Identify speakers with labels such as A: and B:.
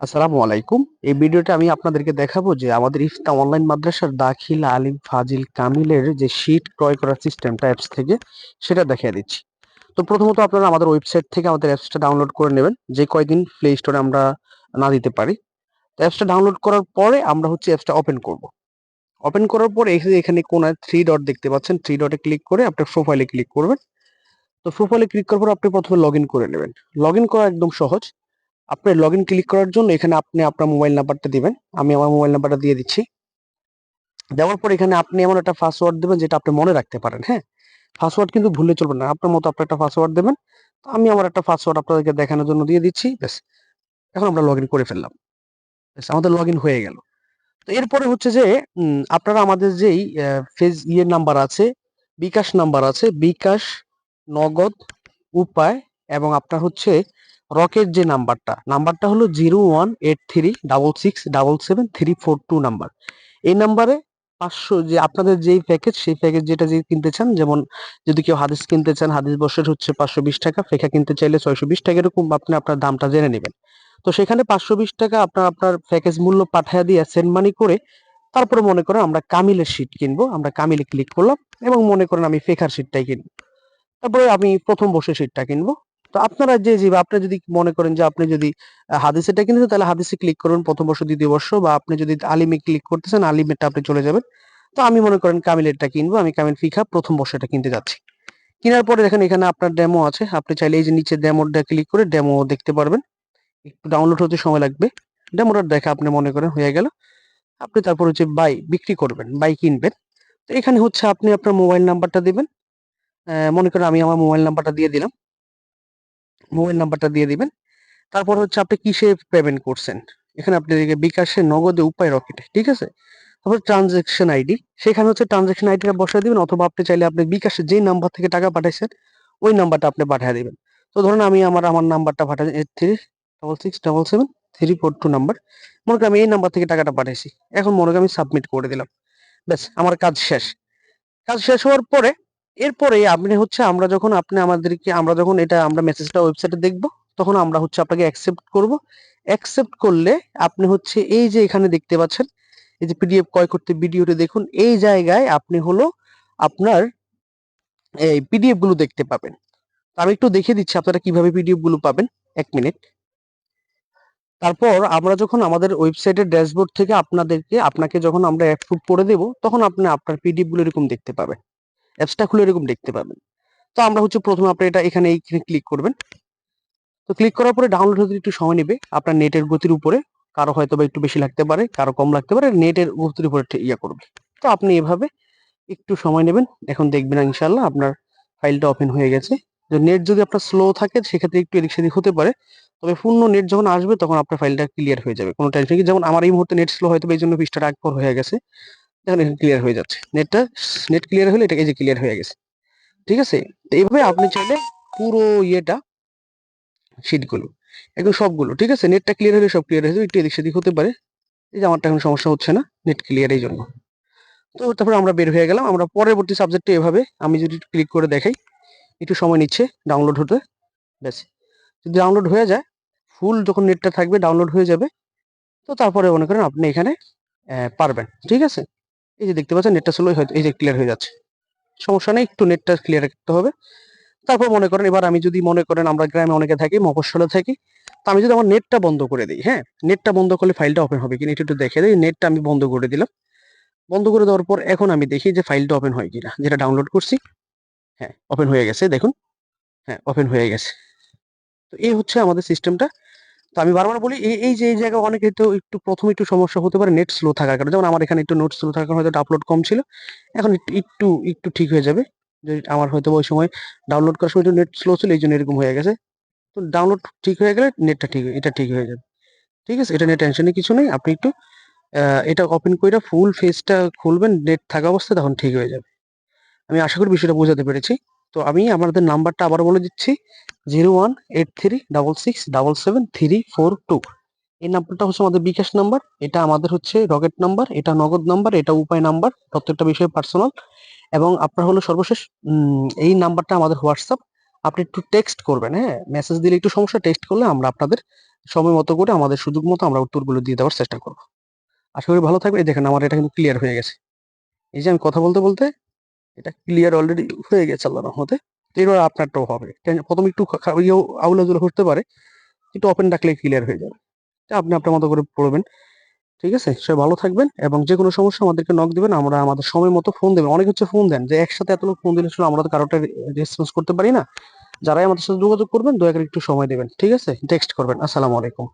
A: আসসালামু আলাইকুম। এই ভিডিওটা আমি আপনাদেরকে দেখাবো যে আমাদের ইফতা অনলাইন মাদ্রাসার দাখিল আলিম ফাজিল কামিলের যে শীট ক্রয় করার সিস্টেমটা অ্যাপস থেকে, সেটা দেখিয়ে দিচ্ছি। তো প্রথমত আপনারা আমাদের ওয়েবসাইট থেকে আমাদের অ্যাপসটা ডাউনলোড করে নেবেন। যে কয়দিন প্লে স্টোরে আমরা না দিতে পারি। তো অ্যাপসটা ডাউনলোড করার পরে আমরা হচ্ছে অ্যাপসটা ওপেন করব। ওপেন করার পরে এখানে কোনায় থ্রি ডট দেখতে পাচ্ছেন। থ্রি ডটে ক্লিক করে আপনার প্রোফাইলে ক্লিক করবেন। তো প্রোফাইলে ক্লিক করার পর আপনি প্রথমে লগ করে নেবেন। লগ করা একদম সহজ। আপনি লগ ইন ক্লিক করার জন্য এখানে আপনি আপনার মোবাইল নাম্বারটা দিবেন। আমি আমার মোবাইল নাম্বারটা দিয়ে দিচ্ছি। দেওয়ার পর এখানে আপনি এমন একটা পাসওয়ার্ড দেবেন যেটা আপনি মনে রাখতে পারেন হ্যাঁ? পাসওয়ার্ড কিন্তু ভুললে চলবে না। আপনার মতো আপনার একটা পাসওয়ার্ড দেবেন। তো আমি আমার একটা পাসওয়ার্ড আপনাদেরকে দেখানোর জন্য দিয়ে দিচ্ছি। ব্যাস, এখন আমরা লগ করে ফেললাম। ব্যাস, আমাদের লগ হয়ে গেল। তো এরপরে হচ্ছে যে আপনারা আমাদের যেই ফেজ ইয়ের নাম্বার আছে, বিকাশ নাম্বার আছে, বিকাশ, নগদ, উপায় এবং আপনার হচ্ছে রকেট যে নাম্বারটা নাম্বারটা হলো zero one eight three double six double seven three four two number. এই নাম্বারে পাঁচশো যে আপনাদের যেই প্যাকেজ, সেই প্যাকেজ যেটা যে কিনতে চান, যেমন যদি কেউ হাদিস কিনতে চান, হাদিস বর্ষের হচ্ছে পাঁচশো বিশ টাকা ফেকা কিনতে চাইলে ছয়শো বিশ টাকা, এরকম আপনি আপনার দামটা জেনে নেবেন। তো সেখানে পাঁচশো বিশ টাকা আপনার আপনার প্যাকেজ মূল্য পাঠায় দিয়ে সেন্ড মানি করে তারপরে মনে করেন আমরা কামিলের শীট কিনবো। আমরা কামিলে ক্লিক করলাম এবং মনে করেন আমি ফেকার শীটটাই কিনবো। তারপরে আমি প্রথম বর্ষের শীটটা কিনবো। তো আপনারা যে যে আপনি যদি মনে করেন যে আপনি যদি আহ, হাদিসেটা কিনতেছেন তাহলে হাদিসে ক্লিক করুন প্রথম বর্ষ দ্বিতীয় বর্ষ বা আপনি যদি আলিমে ক্লিক করতেছেন আলিমেরটা আপনি চলে যাবেন। তো আমি মনে করেন কামিলেরটা কিনবো আমি কামিল ফিখা প্রথম বর্ষটা কিনতে যাচ্ছি। কেনার পরে দেখেন এখানে আপনার ডেমো আছে আপনি চাইলে এই যে নিচে ডেমোটা ক্লিক করে ডেমো দেখতে পারবেন। একটু ডাউনলোড হতে সময় লাগবে। ডেমোটা দেখা আপনি মনে করেন হয়ে গেল। আপনি তারপর হচ্ছে বাই বিক্রি করবেন বাই কিনবেন। তো এখানে হচ্ছে আপনি আপনার মোবাইল নাম্বারটা দিবেন। মনে করেন আমি আমার মোবাইল নাম্বারটা দিয়ে দিলাম। মোবাইল নাম্বারটা দিয়ে দিবেন। তারপর হচ্ছে আপনি কিসে পেমেন্ট করছেন? এখানে আপনি বিকাশে নগদে উপায় রকেটে, ঠিক আছে? তারপর ট্রানজেকশন আইডি সেখানে হচ্ছে ট্রানজেকশন আইডিটা বসিয়ে দিবেন অথবা আপনি চাইলে আপনি বিকাশে যেই নাম্বার থেকে টাকা পাঠাইছেন, ওই নাম্বারটা আপনি পাঠিয়ে দিবেন। তো ধরুন আমি আমার আমার নাম্বারটা পাঠাই three double six double seven three four two number মনে করি আমি এই নাম্বার থেকে টাকাটা পাঠাইছি। এখন মনে করি আমি সাবমিট করে দিলাম। ব্যাস, আমার কাজ শেষ। কাজ শেষ হওয়ার পরে এরপরে আপনি হচ্ছে আমরা যখন আপনি আমাদেরকে, আমরা যখন এটা, আমরা মেসেজটা ওয়েবসাইটে দেখব, তখন আমরা হচ্ছে আপনাকে অ্যাকসেপ্ট করব। অ্যাকসেপ্ট করলে আপনি হচ্ছে এই যে এখানে দেখতে পাচ্ছেন, এই যে পিডিএফ ক্রয় করতে ভিডিওতে দেখুন, এই জায়গায় আপনি হলো আপনার এই পিডিএফগুলো দেখতে পাবেন। আমি একটু দেখিয়ে দিচ্ছি আপনারা কীভাবে পিডিএফগুলো পাবেন, এক মিনিট। তারপর আমরা যখন আমাদের ওয়েবসাইটের ড্যাশবোর্ড থেকে আপনাদেরকে, আপনাকে যখন আমরা অ্যাপ্রুভ করে দেব, তখন আপনি আপনার পিডিএফগুলো এরকম দেখতে পাবেন। অ্যাপসটা খুলে এরকম দেখতে পাবেন। তো আমরা হচ্ছে প্রথমে আপনি এটা এখানে এইখানে ক্লিক করবেন। তো ক্লিক করার পরে ডাউনলোড হতে একটু সময় নেবে। আপনার নেটের গতির উপরে। কারও হয়তো বা একটু বেশি লাগতে পারে, কারও কম লাগতে পারে। নেটের গতির উপরে ইয়ে করবে। তো আপনি এভাবে একটু সময় নেবেন। এখন দেখবেন ইনশাল্লাহ আপনার ফাইলটা ওপেন হয়ে গেছে। নেট যদি আপনার স্লো থাকে, সেক্ষেত্রে একটু এদিক সেদিক হতে পারে। তবে পূর্ণ নেট যখন আসবে, তখন আপনার ফাইলটা ক্লিয়ার হয়ে যাবে। কোনো টেনশন কি যেমন আমার এই মুহূর্তে নেট স্লো হয়তো এই জন্য পৃষ্ঠাটা একবার হয়ে গেছে। এখানে ক্লিয়ার হয়ে যাচ্ছে। নেটটা নেট ক্লিয়ার হলে এটা এই যে ক্লিয়ার হয়ে গেছে। ঠিক আছে? তো এইভাবে আপনি চাইলে পুরো ইয়েটা শিটগুলো একদম সবগুলো, ঠিক আছে? নেটটা ক্লিয়ার হলে সব ক্লিয়ার হয়ে যাবে। একটু এদিক সেদিক হতে পারে। এই যে আমারটা এখন সমস্যা হচ্ছে না নেট ক্লিয়ার এই জন্য। তো তারপরে আমরা বের হয়ে গেলাম। আমরা পরবর্তী সাবজেক্টে এভাবে আমি যদি ক্লিক করে দেখাই, একটু সময় নিচ্ছে ডাউনলোড হতে। ব্যাস। যদি ডাউনলোড হয়ে যায় ফুল যখন নেটটা থাকবে ডাউনলোড হয়ে যাবে, তো তারপরে মনে করেন আপনি এখানে পারবেন। ঠিক আছে? এই যে দেখতে পাচ্ছেন নেটটা স্লো এই যে ক্লিয়ার হয়ে যাচ্ছে। সমস্যা নেই, একটু নেটটা ক্লিয়ার রাখতে হবে। তারপর মনে করেন, এবার আমি যদি মনে করেন আমরা গ্রামে অনেকে থাকি, মফস্বলে থাকি, তো আমি যদি আমার নেটটা বন্ধ করে দিই হ্যাঁ? নেটটা বন্ধ করলে ফাইলটা ওপেন হবে কিনা এটা একটু দেখে দিই নেটটা আমি বন্ধ করে দিলাম। বন্ধ করে দেওয়ার পর এখন আমি দেখি যে ফাইলটা ওপেন হয় কিনা, যেটা ডাউনলোড করছি। হ্যাঁ ওপেন হয়ে গেছে, দেখুন। হ্যাঁ ওপেন হয়ে গেছে। তো এই হচ্ছে আমাদের সিস্টেমটা তো আমি বারবার বলি, এই যে, এই জায়গায় অনেকে তো একটু প্রথমে একটু সমস্যা হতে পারে নেট স্লো থাকার কারণে। যেমন আমার এখানে একটু নোট স্লো থাকার কারণে হয়তো আপলোড কম ছিল। এখন একটু একটু ঠিক হয়ে যাবে। যে আমার হয়তো ওই সময় ডাউনলোড করার সময় একটু নেট স্লো ছিল, এই জন্য এরকম হয়ে গেছে। তো ডাউনলোড ঠিক হয়ে গেলে নেটটা ঠিক, এটা ঠিক হয়ে যাবে। ঠিক আছে? এটা নিয়ে টেনশনের কিছু নেই। আপনি একটু এটা ওপেন করে ফুল ফেসটা খুলবেন নেট থাকা অবস্থায়, তখন ঠিক হয়ে যাবে। আমি আশা করি বিষয়টা বোঝাতে পেরেছি। তো আমি আমাদের নাম্বারটা আবার বলে দিচ্ছি, zero one eight three double six double seven three four two. এই নাম্বারটা হচ্ছে আমাদের বিকাশ নাম্বার, এটা আমাদের হচ্ছে রকেট নাম্বার, এটা নগদ নাম্বার, এটা উপায় নাম্বার, প্রত্যেকটা বিষয়ে পার্সোনাল এবং আপনার হলো সর্বশেষ এই নাম্বারটা আমাদের হোয়াটসঅ্যাপ, আপনি একটু টেক্সট করবেন হ্যাঁ? মেসেজ দিলে একটু সমস্যা টেক্সট করলে আমরা আপনাদের সময় মতো করে, আমাদের সুযোগ মতো আমরা উত্তরগুলো দিয়ে দেওয়ার চেষ্টা করব। আশা করি ভালো থাকবে এই দেখেন আমার এটা কিন্তু ক্লিয়ার হয়ে গেছে। এই যে আমি কথা বলতে বলতে এটা ক্লিয়ার অলরেডি হয়ে গেছে আল্লাহ রহমতে। এবার আপনারটাও হবে। প্রথমে একটু ইয়েও আউলাজুলা করতে পারে একটু ওপেন রাখলে ক্লিয়ার হয়ে যাবে। আপনি আপনার মতো করে পড়বেন। ঠিক আছে? সবাই ভালো থাকবেন এবং যে কোনো সমস্যা আমাদেরকে নক দিবেন, আমরা আমাদের সময় মতো ফোন দেবেন। অনেক হচ্ছে ফোন দেন যে একসাথে এত লোক ফোন দিলে আসলে আমরা তো কারোটা রেসপন্স করতে পারি না। যারাই আমাদের সাথে যোগাযোগ করবেন, দয়া করে একটু সময় দেবেন। ঠিক আছে? টেক্সট করবেন। আসসালামু আলাইকুম।